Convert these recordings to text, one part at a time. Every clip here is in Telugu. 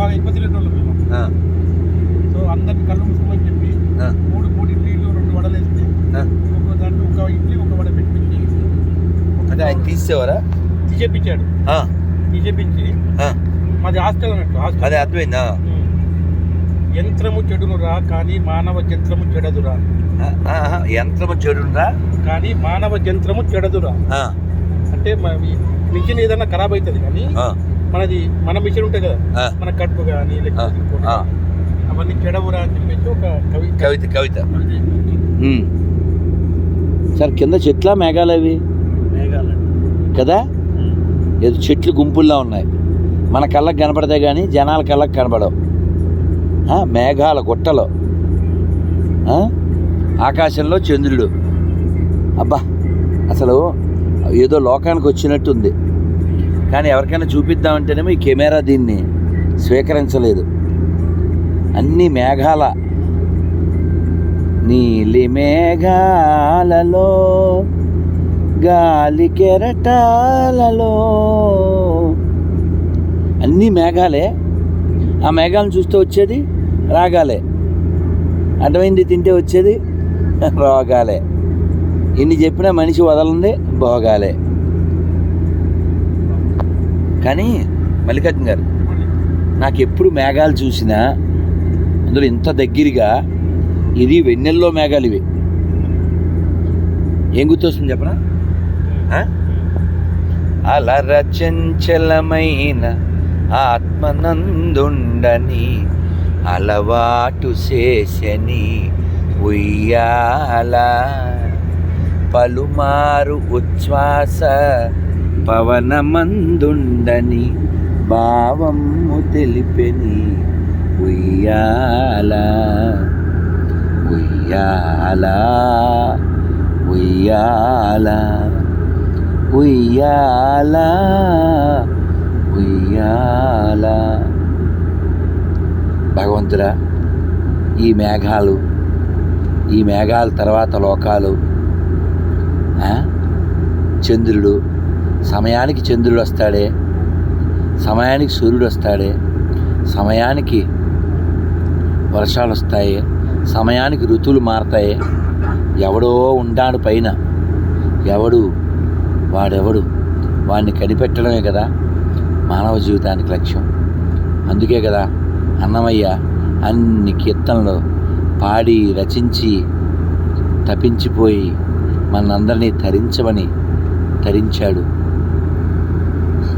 బాగా ఎక్కువ తినేటోళ్ళం మేము సో అందరికి కళ్ళు మూసుకోమని చెప్పి మూడు మూడు ఇడ్లీలు రెండు వడలు వేస్తే ఆ. ఒక దాంట్లో ఒక ఇడ్లీ ఒక వడ పెట్టించి అంటే ఆయన తీసేవారా? తీసేపించాడు. తీసేపించి మాది హాస్టల్ అన్నట్టు హాస్టల్. అదే అర్థమైందా. యంత్రము చెడునురా కానీ మానవ జంత్రము చెడదురా. యంత్రము చెడుందా కానీ మానవ జంత్రము చెడదురా. అంటే మిషన్ ఏదైనా ఖరాబ్ అవుతుంది కానీ మనది మన మిషన్ ఉంటుంది కదా. మన కడుపు కానీ. అవన్నీ చెడవురా అని చెప్పేసి ఒక కవి కవిత కవిత. సార్ కింద చెట్ల మేఘాలు అవి? మేఘాలు. కదా? ఏదో చెట్లు గుంపుల్లా ఉన్నాయి. మన కళ్ళకు కనపడతాయి కానీ జనాల కళ్ళకు కనపడవు. ఆ, మేఘాల గుట్టలో. ఆ? ఆకాశంలో చంద్రుడు. అబ్బా అసలు ఏదో లోకానికి వచ్చినట్టుంది. కానీ ఎవరికైనా చూపిద్దామంటేనేమో ఈ కెమెరా దీన్ని స్వీకరించలేదు. అన్ని మేఘాల నీలి మేఘాలలో గాలి కెరటాలలో అన్ని మేఘాలే. ఆ మేఘాలను చూస్తే వచ్చేది రాగాలే. అర్థమైంది? తింటే వచ్చేది రోగాలే. ఇన్ని చెప్పినా మనిషి వదలంది భోగాలే. కానీ మల్లికార్జున గారు నాకు ఎప్పుడు మేఘాలు చూసినా అందులో ఇంత దగ్గరగా ఇది వెన్నెల్లో మేఘాలు ఇవి. ఏం గుర్తొస్తుంది చెప్పనా? అలర చంచలమైన ఆత్మనందుండని అలవాటు చేసని ఉయ్యాల పలుమారు ఉచ్ఛ్వాస పవనమందుండని భావము తెలిపెని ఉయ్యాల. ఉయ్యాల. ఉయ్యాల. ఉయ్యాల. ఉయ్యాల. భగవంతుడా ఈ మేఘాలు ఈ మేఘాల తర్వాత లోకాలు చంద్రుడు సమయానికి చంద్రుడు వస్తాడే సమయానికి సూర్యుడు వస్తాడే సమయానికి వర్షాలు వస్తాయి సమయానికి ఋతువులు మారతాయి. ఎవడో ఉంటాడు పైన ఎవడు వాడెవడు? వాడిని కనిపెట్టడమే కదా మానవ జీవితానికి లక్ష్యం. అందుకే కదా అన్నమయ్య అన్ని కీర్తనలు పాడి రచించి తపించిపోయి మనందరినీ తరించమని తరించాడు.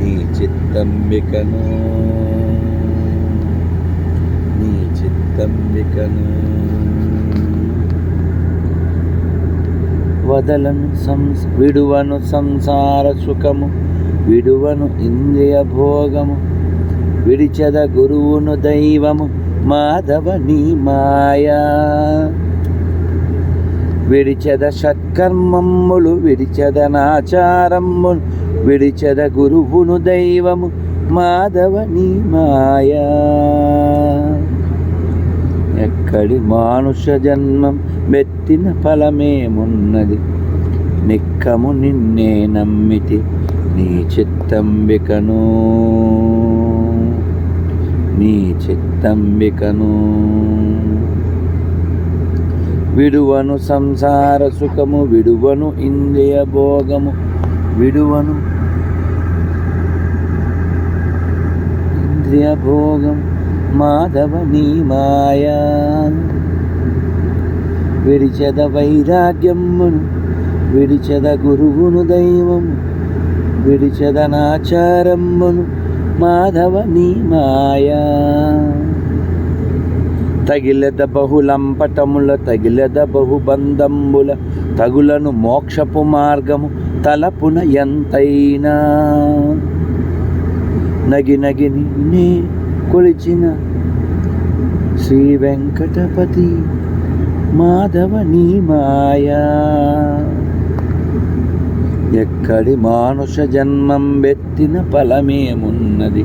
నీ చిత్తంబికను. నీ చిత్తంబికను. వదలను సంస్ విడువను సంసార సుఖము విడువను ఇంద్రియ భోగము విడిచెద గురువును దైవము మాధవ నీ మాయా. విడిచెద సత్కర్మమ్ములు విడిచెద నాచారమ్ములు విడిచెద గురువును దైవము మాధవని మాయా. ఎక్కడి మానుష జన్మం మెత్తిన ఫలమేమున్నది? నిక్కము నిన్నే నమ్మితి నీ చిత్తంబికను. నీ చిత్తంబికను. విడువను సంసార సుఖము విడువను ఇంద్రియ భోగము విడువను ఇంద్రియ భోగం మాధవ నీ మాయా విడిచద వైరాగ్యమును విడిచద గురువును దైవం విడిచదనాచారమ్మును మాధవ నీ మాయా తగిలద బహులంపటముల తగిలద బహుబంధంబుల తగులను మోక్షపు మార్గము తలపున ఎంతైనా నగి నగిని నే కొలిచిన శ్రీ వెంకటపతి మాధవ నీ మాయా ఎక్కడి మానుష జన్మం వెత్తిన ఫలమేమున్నది?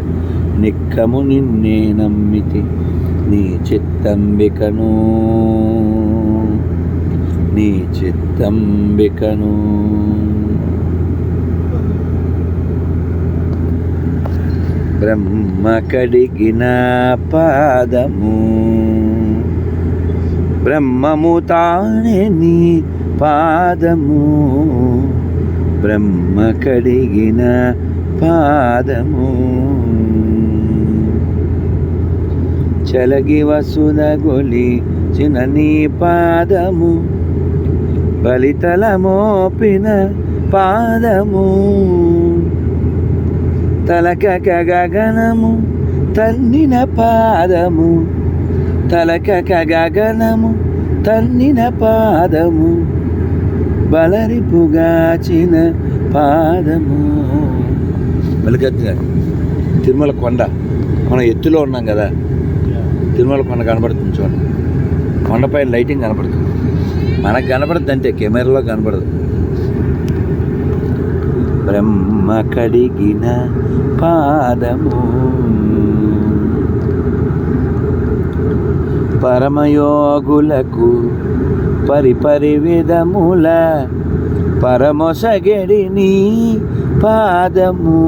నిక్కము నిన్నే నమ్మితి నీ చిత్తంబికను. నీ చిత్తంబికను. బ్రహ్మ కడిగిన పాదము. బ్రహ్మము తానే నీ పాదము. బ్రహ్మ కడిగిన పాదము. చలగి వసున గొలి చిన్న నీ పాదము. బలితల మోపిన పాదము. తలకక గగనము తన్నిన పాదము. తలకక గగనము తన్నిన పాదము. బలరిపుగాచిన పాదము. మల్లికార్జున తిరుమల కొండ మనం ఎత్తులో ఉన్నాం కదా. తిరుమల కొండ కనబడుతుంది చూడండి. కొండపై లైటింగ్ కనబడుతుంది మనకు కనపడదు అంతే కెమెరాలో కనపడదు. బ్రహ్మ కడిగిన పాదము. పరమయోగులకు పరిపరి విధముల పరమొసగడిని పాదము.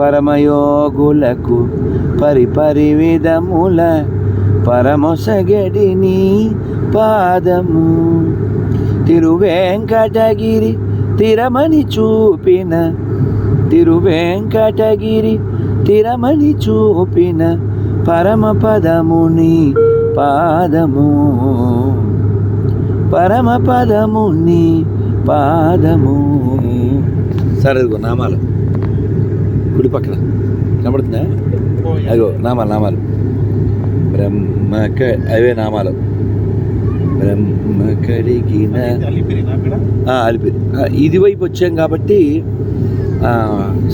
పరమయోగులకు పరిపరి విధముల పరమొసగడిని పాదము. తిరువేంకటగిరి తిరమని చూపిన తిరువేంకటగిరి తిరమని చూపిన పరమపదముని పాదము. పరమపదముని పాదము. సరే ఇదిగో నామాలు. కుడి పక్కన. కనబడుతుందా? అదిగో నామాలు నామాలు. బ్రహ్మ క- అవే నామాలు. బ్రహ్మ కడిగిన అక్కడ అలిపిరి ఇది వైపు వచ్చాం కాబట్టి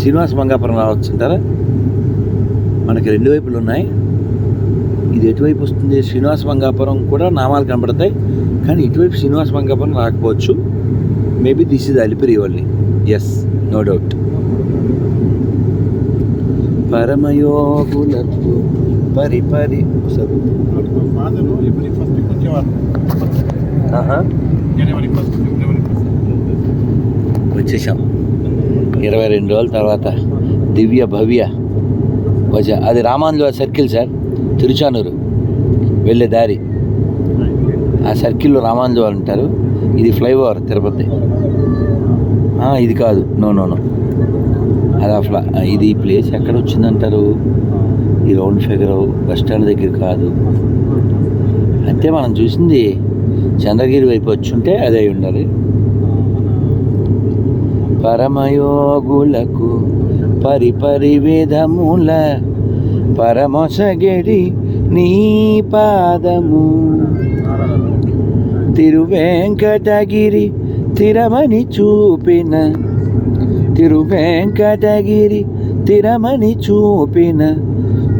శ్రీనివాస మంగాపురం రావచ్చు అంటారా? మనకి రెండు వైపులు ఉన్నాయి. ఇది ఎటువైపు వస్తుంది? శ్రీనివాస మంగాపురం కూడా నామాలు కనబడతాయి. కానీ ఇటువైపు శ్రీనివాస మంగాపురం రాకపోవచ్చు. Maybe this is Alipiri only yes no doubt పరమయోగులకు పరి పరి. ఫాదర్ ఎవ్రీ ఫస్ట్ వచ్చేవారు జనవరి ఫస్ట్ ఫిబ్రవరి ఫస్ట్. వచ్చేసాం. ఇరవై రెండు రోజుల తర్వాత దివ్య భవ్య వచ్చా. అది రామాంధ్ర సర్కిల్ సార్ తిరుచానూరు. వెళ్ళే దారి. ఆ సర్కిల్లో రామాంధ్ర అంటారు ఇది ఫ్లైఓవర్ తిరుపతి. ఇది కాదు. No no no. అది అసలు ఇది ప్లేస్ ఎక్కడ వచ్చిందంటారు ఈ రౌండ్ ఫిగర్ బస్ స్టాండ్ దగ్గర కాదు. అంతే మనం చూసింది చంద్రగిరి వైపు వచ్చి ఉంటే అదే అయి ఉండాలి. పరమయోగులకు పరిపరి విధముల పరమొసగడి నీ పాదము. తిరువెంకటగిరి తిరమని చూపిన తిరువెంకటగిరి తిరమణి చూపిన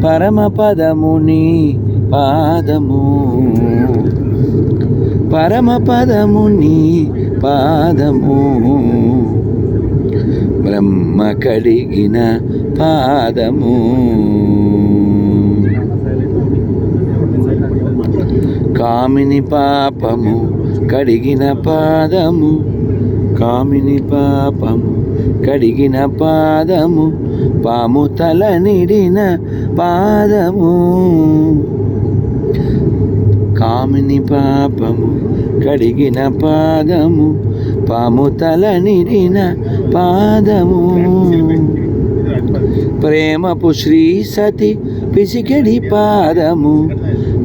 పరమపదముని పాదము పరమపదముని పాదము. బ్రహ్మ కడిగిన పాదము. కామిని పాపము కడిగిన పాదము. కామిని పాపము కడిగిన పాదము పాము తల నిడిన పాదము. కామిని పాపము కడిగిన పాదము పాము తల నిడిన పాదము. ప్రేమపు శ్రీ సతి పిసికెడి పాదము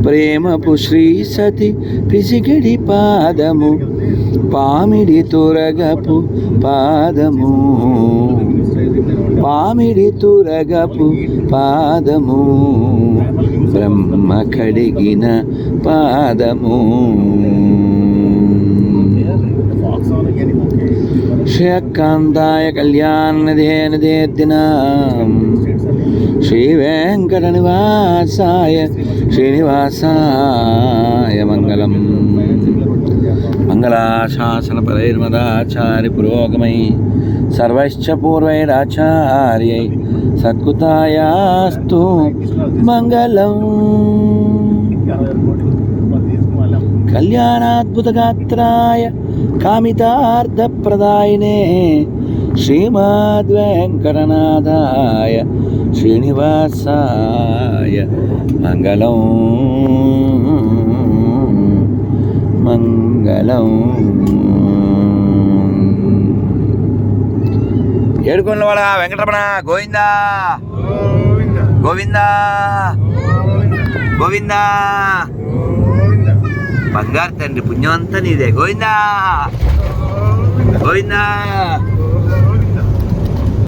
ప్రేమపు శ్రీ సతి పిసికెడి పాదము. పామిడి తురగపు పాదము. పామిడి తురగపు పాదము. బ్రహ్మ కడిగిన పాదము. శ్రేయకాంతాయ కళ్యాణదేన దేదిన శ్రీ వెంకట నివాసాయ శ్రీనివాసాయ మంగళం. మంగళాశాసన పరైర్మదాచార్య పురోగమై సర్వశ్చ పూర్వైరాచార్యై సత్కృతాయాస్తు మంగళం. కళ్యాణాద్భుతగాత్రాయ కామితార్థప్రదాయనే శ్రీమద్వెంకటనాథాయ శ్రీనివాసాయ మంగళం. మంగళ. మంగళం. ఏడుకొండవాడ వెంకటరమణ గోవిందా. గోవిందా. గోవిందా. బంగారు తండ్రి పుణ్యం అంతా నీదే. గోవిందా. గోవిందా.